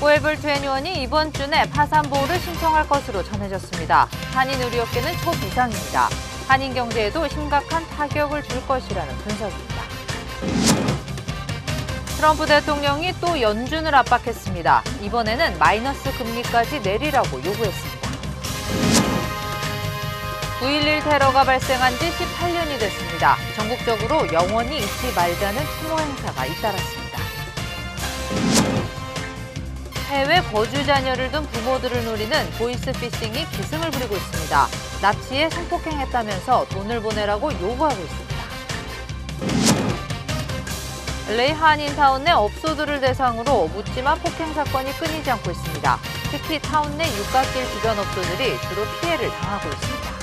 포에블 21이 이번 주 내 파산 보호를 신청할 것으로 전해졌습니다. 한인 의료업계는 초비상입니다. 한인 경제에도 심각한 타격을 줄 것이라는 분석입니다. 트럼프 대통령이 또 연준을 압박했습니다. 이번에는 마이너스 금리까지 내리라고 요구했습니다. 9.11 테러가 발생한 지 18년이 됐습니다. 전국적으로 영원히 잊지 말자는 추모 행사가 잇따랐습니다. 해외 거주 자녀를 둔 부모들을 노리는 보이스 피싱이 기승을 부리고 있습니다. 납치에 성폭행했다면서 돈을 보내라고 요구하고 있습니다. LA 한인타운 내 업소들을 대상으로 묻지마 폭행 사건이 끊이지 않고 있습니다. 특히 타운 내 육각길 주변 업소들이 주로 피해를 당하고 있습니다.